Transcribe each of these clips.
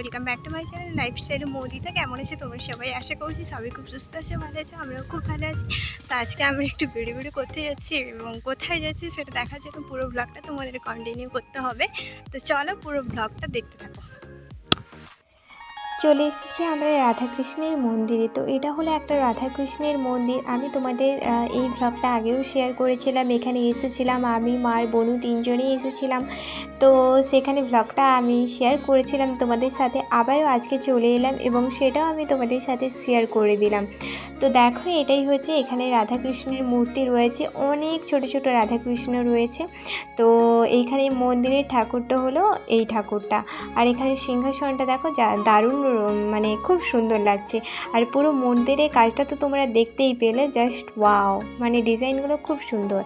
Welcome back to my channel lifestyle মোদিতে। কেমন আছে তোমার সবাই? আশা করছি সবাই খুব সুস্থ আছে, ভালো আছে, আমরাও খুব ভালো আছি। তো আজকে আমরা একটু ভিডিও ভিডিও করতে যাচ্ছি এবং কোথায় যাচ্ছি সেটা দেখার জন্য পুরো ব্লগটা তোমাদের কন্টিনিউ করতে হবে। তো চলো পুরো ব্লগটা দেখতে থাকো। চলে এসেছি আমরা রাধাকৃষ্ণের মন্দিরে। তো এটা হলো একটা রাধাকৃষ্ণের মন্দির। আমি তোমাদের এই ভ্লগটা আগেও শেয়ার করেছিলাম, এখানে এসেছিলাম। আমি, মার, বনু তিনজনেই এসেছিলাম। তো সেখানে ভ্লগটা আমি শেয়ার করেছিলাম তোমাদের সাথে। আবারও আজকে চলে এলাম এবং সেটাও আমি তোমাদের সাথে শেয়ার করে দিলাম। তো দেখো, এটাই হচ্ছে এখানে রাধাকৃষ্ণের মূর্তি রয়েছে। অনেক ছোট ছোট রাধাকৃষ্ণ রয়েছে। তো এইখানে মন্দিরের ঠাকুরটা হলো এই ঠাকুরটা। আর এখানে সিংহাসনটা দেখো, যা দারুণ মানে খুব সুন্দর লাগছে। আর পুরো মন্দিরের কাজটা তো তোমরা দেখতেই পেলে জাস্ট ওয়াও মানে ডিজাইনগুলো খুব সুন্দর।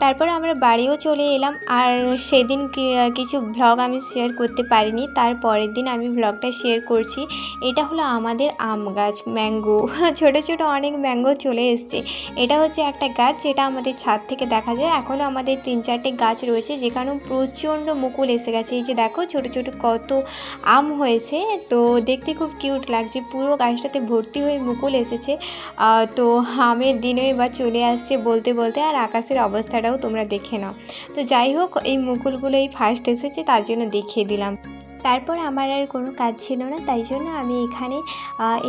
তারপর আমরা বাড়িও চলে এলাম। আর সেদিন কিছু ব্লগ আমি শেয়ার করতে পারিনি। তার পরের দিন আমি ব্লগটা শেয়ার করছি। এটা হলো আমাদের আম গাছ ম্যাঙ্গো ছোট ছোট অনেক ম্যাঙ্গো চলে এসছে। এটা হচ্ছে একটা গাছ যেটা আমাদের ছাদ থেকে দেখা যায়। এখনও আমাদের তিন চারটে গাছ রয়েছে যেখানে প্রচণ্ড মুকুল এসে গেছে। এই যে দেখো, ছোট ছোট কত আম হয়েছে। তো দেখতে খুব কিউট লাগছে। পুরো গাছটাতে ভর্তি হয়ে মুকুল এসেছে। তো আমের দিনে এবার চলে আসছে বলতে বলতে আর আকাশের অবস্থাটাও তোমরা দেখে নাও। তো যাই হোক, এই মুকুলগুলো এই ফার্স্ট এসেছে, তার জন্য দেখিয়ে দিলাম। তারপর আমার আর কোনো কাজ ছিল না, তাই জন্য আমি এখানে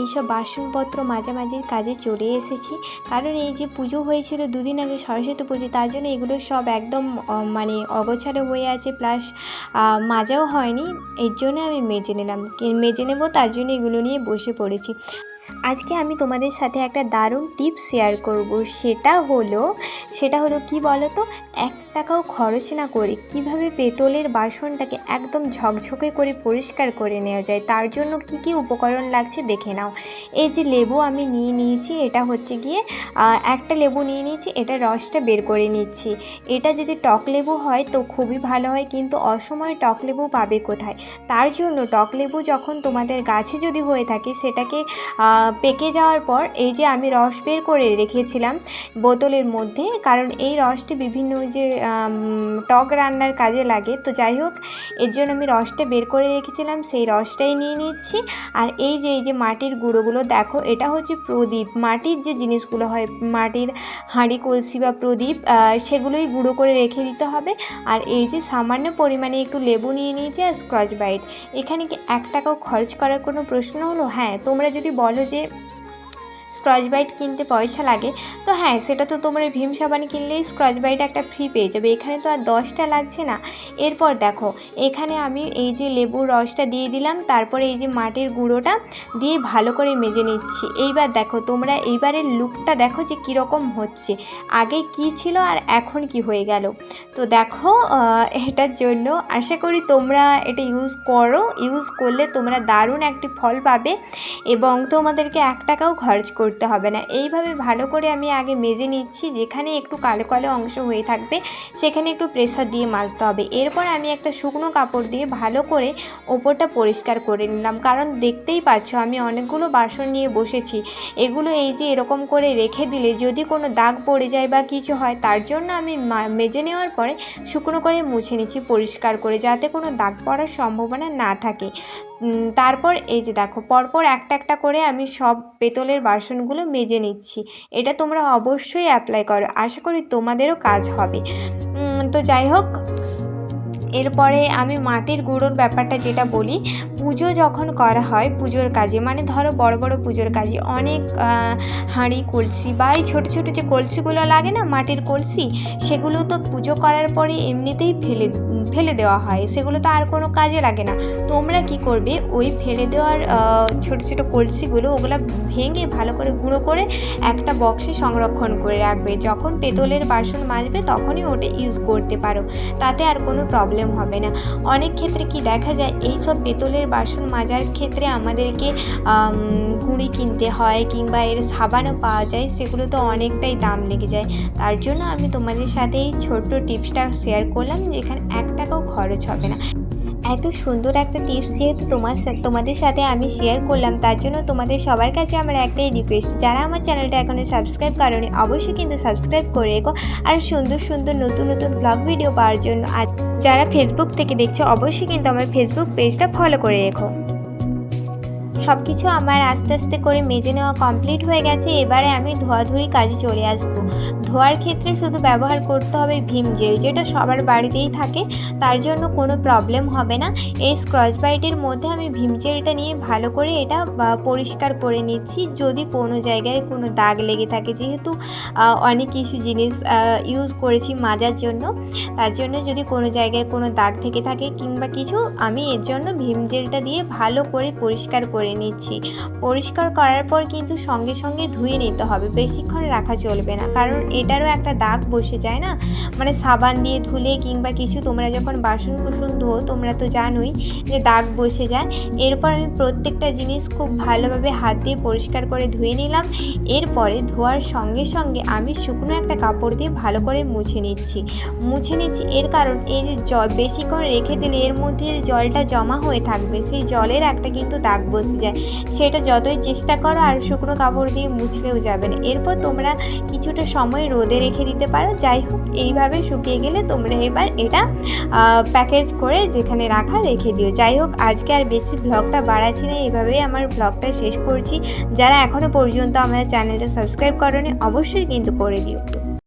এইসব বাসনপত্র মাঝামাঝির কাজে চলে এসেছি। কারণ এই যে পুজো হয়েছিল দুদিন আগে সরস্বতী পুজো, তার জন্য এগুলো সব একদম মানে অগোছালো হয়ে আছে প্লাস মাজাও হয়নি। এর জন্য আমি মেজে নিলাম। মেজে নেব, তার জন্য এগুলো নিয়ে বসে পড়েছি। আজকে আমি তোমাদের সাথে একটা দারুণ টিপ শেয়ার করব। সেটা হলো সেটা হলো কি বলো তো এক টাকাও খরচ না করে কীভাবে পেতলের বাসনটাকে একদম ঝকঝকে করে পরিষ্কার করে নেওয়া যায়? তার জন্য কি কি উপকরণ লাগছে দেখে নাও। এই যে লেবু আমি নিয়ে নিয়েছি, এটা হচ্ছে গিয়ে একটা লেবু নিয়ে নিয়েছি, এটা রসটা বের করে নিচ্ছি। এটা যদি টক লেবু হয় তো খুবই ভালো হয়, কিন্তু অসময়ে টক লেবু পাবে কোথায়? তার জন্য টক লেবু যখন তোমাদের গাছে যদি হয়ে থাকে, সেটাকে পেকে যাওয়ার পর এই যে আমি রস বের করে রেখেছিলাম বোতলের মধ্যে, কারণ এই রসটি বিভিন্ন যে টক রান্নার কাজে লাগে। তো যাই হোক, এর জন্য আমি রসটা বের করে রেখেছিলাম, সেই রসটাই নিয়ে নিচ্ছি। আর এই যে এই যে মাটির গুঁড়োগুলো, দেখো, এটা হচ্ছে প্রদীপ। মাটির যে জিনিসগুলো হয়, মাটির হাঁড়ি, কলসি বা প্রদীপ সেগুলোই গুঁড়ো করে রেখে দিতে হবে। আর এই যে সামান্য পরিমাণে একটু লেবু নিয়ে নিয়েছি আর স্ক্রচ ব্রাইট এখানে কি এক টাকাও খরচ করার কোনো প্রশ্ন হলো? হ্যাঁ তোমরা যদি বলো যে স্ক্রচ বাইট কিনতে পয়সা লাগে। তো হ্যাঁ সেটা তো তোমরা ভীম সাবান কিনলেই স্ক্রচ বাইট একটা ফ্রি পেয়ে যাবে। এখানে তো আর দশটা লাগছে না। এরপর দেখো, এখানে আমি এই যে লেবুর রসটা দিয়ে দিলাম, তারপরে এই যে মাটির গুঁড়োটা দিয়ে ভালো করে মেজে নিচ্ছি। এইবার দেখো, তোমরা এইবারের লুকটা দেখো যে কীরকম হচ্ছে। আগে কি ছিল আর এখন কি হয়ে গেল। তো দেখো এটার জন্য আশা করি তোমরা এটা ইউজ করো। ইউজ করলে তোমরা দারুণ একটি ফল পাবে এবং তোমাদেরকে এক টাকাও খরচ করতে হবে না। এইভাবে ভালো করে আমি আগে মেজে নিচ্ছি, যেখানে একটু কালো কালো অংশ হয়ে থাকবে, সেখানে একটু প্রেসার দিয়ে মাজতে হবে। এরপর আমি একটা শুকনো কাপড় দিয়ে ভালো করে ওপরটা পরিষ্কার করে নিলাম। কারণ দেখতেই পাচ্ছ, আমি অনেকগুলো বাসন নিয়ে বসেছি। এগুলো এই যে এরকম করে রেখে দিলে যদি কোনো দাগ পড়ে যায় বা কিছু হয়, তার জন্য আমি মেজে নেওয়ার পরে শুকনো করে মুছে নিচ্ছি পরিষ্কার করে, যাতে কোনো দাগ পড়ার সম্ভাবনা না থাকে। তারপর এই যে দেখো, পরপর একটা একটা করে আমি সব পেতলের বাসনগুলো মেজে নিচ্ছি। এটা তোমরা অবশ্যই অ্যাপ্লাই করো। আশা করি তোমাদেরও কাজ হবে। তো যাই হোক এরপরে আমি মাটির গুঁড়োর ব্যাপারটা যেটা বলি, পুজো যখন করা হয় পুজোর কাজে মানে ধরো বড় বড় পুজোর কাজে, অনেক হাঁড়ি, কলসি বা এই ছোটো ছোটো যে কলসিগুলো লাগে না, মাটির কলসি, সেগুলো তো পুজো করার পরে এমনিতেই ফেলে ফেলে দেওয়া হয়। সেগুলো তো আর কোনো কাজে লাগে না। তোমরা কি করবে? ওই ফেলে দেওয়ার ছোট ছোট কলসিগুলো, ওগুলো ভেঙে ভালো করে গুঁড়ো করে একটা বক্সে সংরক্ষণ করে রাখবে। যখন পেতলের বাসন মাজবে, তখনই ওটা ইউজ করতে পারো। তাতে আর কোনো প্রবলেম হবে না। অনেক ক্ষেত্রে কি দেখা যায় এই সব পেতলের বাসন মাজার ক্ষেত্রে আমাদেরকে গুঁড়ি কিনতে হয় কিংবা এর সাবানও পাওয়া যায়, সেগুলো তো অনেকটাই দাম লেগে যায়। তার জন্য আমি তোমাদের সাথে এই ছোট্ট টিপসটা শেয়ার করলাম, যেখানে এক টাকাও খরচ হবে না। এত সুন্দর একটা টিপস যেহেতু তোমার তোমাদের সাথে আমি শেয়ার করলাম, তার জন্য তোমাদের সবার কাছে আমার একটাই রিকোয়েস্ট যারা আমার চ্যানেলটা এখনও সাবস্ক্রাইব করনি, অবশ্যই কিন্তু সাবস্ক্রাইব করে রেখো আর সুন্দর সুন্দর নতুন নতুন ব্লগ ভিডিও পাওয়ার জন্য। আর যারা ফেসবুক থেকে দেখছ, অবশ্যই কিন্তু আমার ফেসবুক পেজটা ফলো করে রেখো। সব কিছু আমার আস্তে আস্তে করে মেজে নেওয়া কমপ্লিট হয়ে গেছে। এবারে আমি ধোয়াধুয়ি কাজে চলে আসব। ধোয়ার ক্ষেত্রে শুধু ব্যবহার করতে হবে ভীম জেল, যেটা সবার বাড়িতেই থাকে। তার জন্য কোনো প্রবলেম হবে না। এই স্ক্রচ বাইটের মধ্যে আমি ভীম জেলটা নিয়ে ভালো করে এটা পরিষ্কার করে নিচ্ছি। যদি কোনো জায়গায় কোনো দাগ লেগে থাকে, যেহেতু অনেক কিছু জিনিস ইউজ করেছি মাজার জন্য, তার জন্য যদি কোনো জায়গায় কোনো দাগ থেকে থাকে কিংবা কিছু, আমি এর জন্য ভীম জেলটা দিয়ে ভালো করে পরিষ্কার করে নিচ্ছি। পরিষ্কার করার পর কিন্তু সঙ্গে সঙ্গে ধুয়ে নিতে হবে। বেশিক্ষণ রাখা চলবে না, কারণ এটারও একটা দাগ বসে যায় না? মানে সাবান দিয়ে ধুলে কিংবা কিছু, তোমরা যখন বাসন কুসন ধো, তোমরা তো জানোই যে দাগ বসে যায়। এরপর আমি প্রত্যেকটা জিনিস খুব ভালোভাবে হাত দিয়ে পরিষ্কার করে ধুয়ে নিলাম। এরপরে ধোয়ার সঙ্গে সঙ্গে আমি শুকনো একটা কাপড় দিয়ে ভালো করে মুছে নিচ্ছি। মুছে নিচ্ছি এর কারণ এই যে জল, বেশিক্ষণ রেখে দিলে এর মধ্যে জলটা জমা হয়ে থাকবে, সেই জলের একটা কিন্তু দাগ বসে যায়। সেটা যতই চেষ্টা করো আর শুকনো কাপড় দিয়ে মুছলেও যাবে না। এরপর তোমরা কিছুটা সময় রোদে রেখে দিতে পারো। যাই হোক, এইভাবে শুকিয়ে গেলে তোমরা এবার এটা প্যাকেজ করে যেখানে রাখা রেখে দিও। যাই হোক, আজকে আর বেশি ব্লগটা বাড়াচ্ছি না এইভাবেই আমার ব্লগটা শেষ করছি। যারা এখনও পর্যন্ত আমার চ্যানেলটা সাবস্ক্রাইব করনি, অবশ্যই কিন্তু করে দিও।